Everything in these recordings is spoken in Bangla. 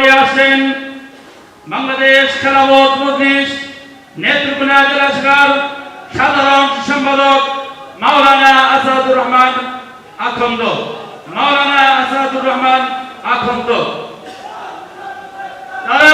নিয়ে আসেন বাংলাদেশ খেলাবত মজলিস নেত্রকোনা জেলা শাখার সাধারণ সম্পাদক মাওলানা আসাদুর রহমান আখন্দ। মাওলানা আসাদুর রহমান আখন্দ। নারায়ে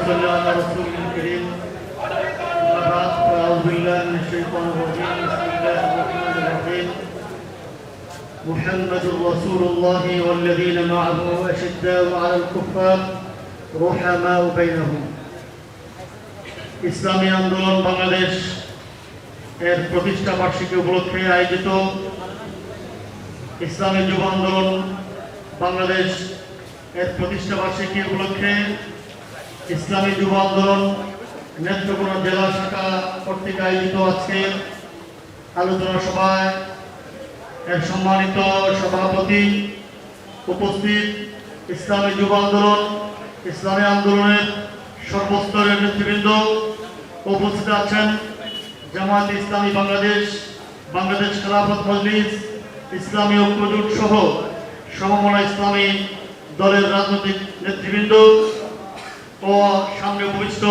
نحمده ونصلي على رسوله الكريم أما بعد فأعوذ بالله من الشيطان الرجيم بسم الله الرحمن الرحيم محمد رسول الله والذين معه أشداء على الكفار رحماء بينهم ইসলামী আন্দোলন বাংলাদেশ এর প্রতিষ্ঠা বার্ষিকী উপলক্ষে আয়োজিত ইসলামী যুব আন্দোলন বাংলাদেশ এর প্রতিষ্ঠা বার্ষিকী উপলক্ষে ইসলামী যুব আন্দোলন নেত্রকোনা জেলা শাখা কর্তৃক আয়োজিত আজকে আলোচনা সভায় এর সম্মানিত সভাপতি উপস্থিত। ইসলামী যুব আন্দোলন, ইসলামী আন্দোলনের সর্বস্তরের নেতৃবৃন্দ উপস্থিত আছেন জামায়াত ইসলামী বাংলাদেশ বাংলাদেশ খেলাফত মজলিস, ইসলামী ঐক্যজোট সহ সমমনা ইসলামী দলের রাজনৈতিক নেতৃবৃন্দ। ও সামনে উপবিষ্ট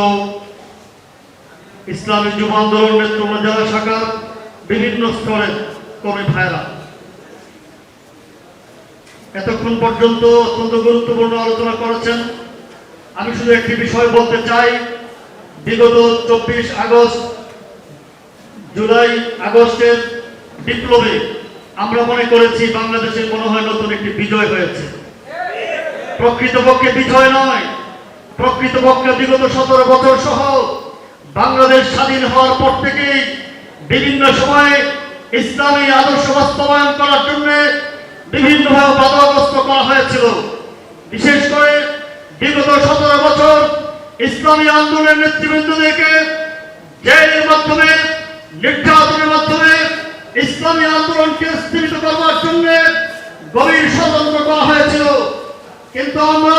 ইসলামী যুব বিভিন্ন ভাইরা এতক্ষণ পর্যন্ত অত্যন্ত গুরুত্বপূর্ণ আলোচনা করেছেন। আমি শুধু একটি বিষয় বলতে চাই, বিগত চব্বিশ আগস্ট, জুলাই আগস্টের বিপ্লবে আমরা মনে করেছি বাংলাদেশের মনে হয় নতুন একটি বিজয় হয়েছে। প্রকৃতপক্ষে বিজয় নয় প্রকৃতপক্ষে বিগত সতেরো বছর সহ বাংলাদেশ স্বাধীন হওয়ার পর থেকেই বিভিন্ন সময়ে ইসলামী আদর্শ বাস্তবায়ন করার জন্য বিভিন্নভাবে বাধাগ্রস্ত করা হয়েছিল। বিশেষ করে বিগত সতেরো বছর ইসলামী আন্দোলনের নেতৃবৃন্দদেরকে জেলের মাধ্যমে, নির্যাতনের মাধ্যমে, ইসলামী আন্দোলনকে স্থিমিত করবার জন্য গভীর ষড়যন্ত্র করা হয়েছিল। কিন্তু আমরা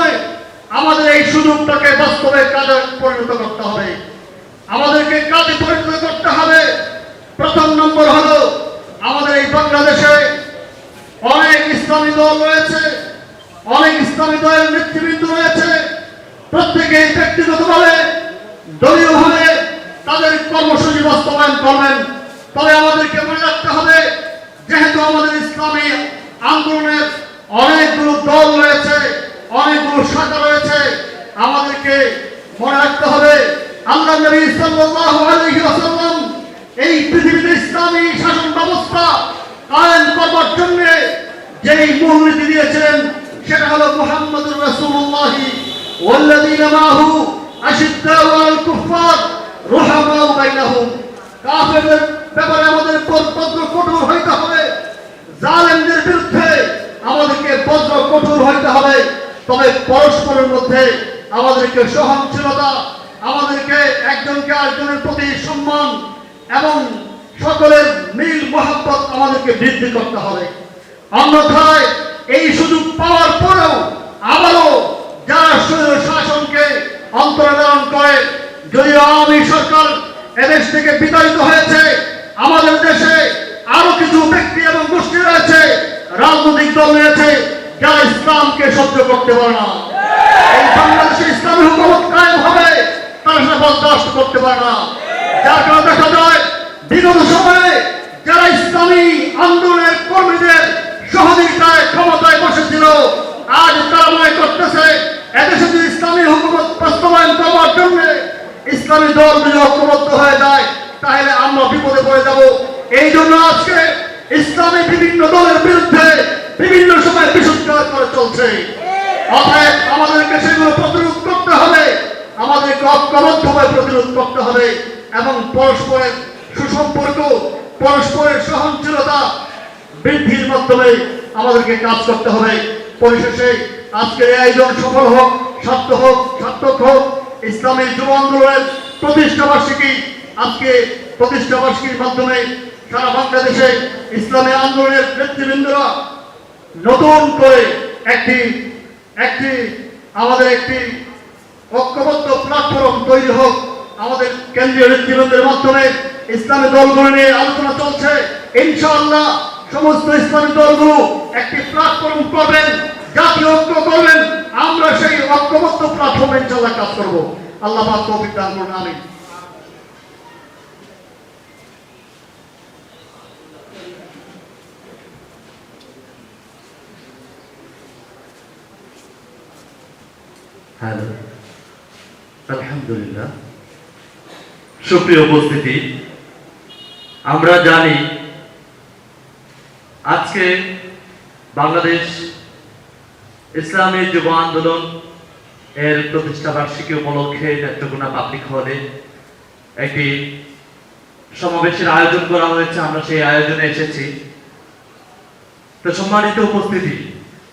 আমাদের এই সুযোগটাকে বাস্তবে কাজে পরিণত করতে হবে। আমাদেরকে কাজে পরিণত করতে হবে। প্রথম নম্বর হলো, আমাদের এই বাংলাদেশে অনেক ইসলামী দল রয়েছে, অনেক ইসলামী দলের নেতৃবৃন্দ রয়েছে। প্রত্যেকে ব্যক্তিগতভাবে, দলীয়ভাবে তাদের কর্মসূচি বাস্তবায়ন করবেন। তবে আমাদেরকে মনে রাখতে হবে যেহেতু আমাদের ইসলামী আন্দোলনের অনেকগুলো দল রয়েছে অনেকগুলো শাখা রয়েছে আমাদেরকে মনে রাখতে হবে আল্লাহ নবী সাল্লাল্লাহু আলাইহি ওয়াসাল্লাম এই পৃথিবীতে ইসলামী শাসন ব্যবস্থা কায়েম করবার জন্য যেই মূলনীতি দিয়েছিলেন, সেটা হলো মুহাম্মদুর রাসূলুল্লাহ ওয়াল্লাযীনা মাহু আশিদ্দাউ আলাল কুফফার রুহামাউ বাইনাহুম। কাফেরদের ব্যাপারে আমাদের পরপত্র কঠোর হইতে হবে। জালেমদের বিরুদ্ধে আমাদেরকে বজ্র কঠোর হইতে হবে। তবে পরস্পরের মধ্যে আমাদেরকে সহনশীলতা, আমাদেরকে একজনকে আরেকজনের প্রতি সম্মান আমাদেরকে বৃদ্ধি করতে হবে। অন্যথায় এই সুযোগ পাওয়ার পরেও আবারও যারা শাসনকে অন্তর্ধারণ করে যদি আওয়ামী সরকার এদেশ থেকে বিতাড়িত হয়েছে, আমাদের দেশে আরও কিছু ব্যক্তি এবং গোষ্ঠী রয়েছে, রাজনৈতিক দল রয়েছে, যারা ইসলামকে সহ্য করতে পারে না। এই বাংলাদেশে ইসলামী হুকুমত কায়েম হবে, তারা বরদাস্ত করতে পারে না। যার কারণে দেখা যায়, বিগত সময়ে যারা ইসলামী আন্দোলনের কর্মীদের সহযোগিতায় ক্ষমতায় বসেছিল, আজ তারা মনে করতেছে, এদেশে যদি ইসলামী হুকুমত বাস্তবায়ন করবার জন্য ইসলামী দল যদি ঐক্যবদ্ধ হয়ে যায়, তাহলে আমরা বিপদে পড়ে যাব। এই জন্য আজকে ইসলামী বিভিন্ন দলের বিরুদ্ধে বিভিন্ন সময় বিশুদ্ধার করে চলছে। অতএব আমাদেরকে সেগুলো প্রতিরোধ করতে হবে, আমাদেরকে ঐক্যবদ্ধভাবে প্রতিরোধ করতে হবে এবং পরস্পরের সুসম্পর্ক পরস্পরের সহনশীলতা বৃদ্ধির মাধ্যমে আমাদেরকে কাজ করতে হবে। পরিশেষে আজকের এই আয়োজন সফল হোক, সার্থক হোক সার্থক হোক। ইসলামী যুব আন্দোলনের প্রতিষ্ঠা বার্ষিকী আজকে প্রতিষ্ঠা বার্ষিকীর মাধ্যমে সারা বাংলাদেশে ইসলামী আন্দোলনের নেতৃবৃন্দরা নতুন করে একটি একটি, আমাদের একটি ঐক্যবদ্ধ প্ল্যাটফর্ম তৈরি হোক। আমাদের কেন্দ্রীয় নেতৃবৃন্দের মাধ্যমে ইসলামী দলগুলো নিয়ে আলোচনা চলছে। ইনশাআল্লাহ সমস্ত ইসলামী দলগুলো একটি প্ল্যাটফর্ম করবেন জাতীয় ঐক্য করবেন। আমরা সেই ঐক্যবদ্ধ প্ল্যাটফর্মে ইনশাআল্লাহ কাজ করব। আল্লাহ পাক তৌফিক দান করুন, আমিন। হ্যালো, আলহামদুলিল্লাহ। সুপ্রিয় উপস্থিতি আমরা জানি আজকে বাংলাদেশ ইসলামী যুব আন্দোলন এর প্রতিষ্ঠা বার্ষিকী উপলক্ষে নেত্রকোনা পাবলিক হলে একটি সমাবেশের আয়োজন করা হয়েছে। আমরা সেই আয়োজনে এসেছি। তো সম্মানিত উপস্থিতি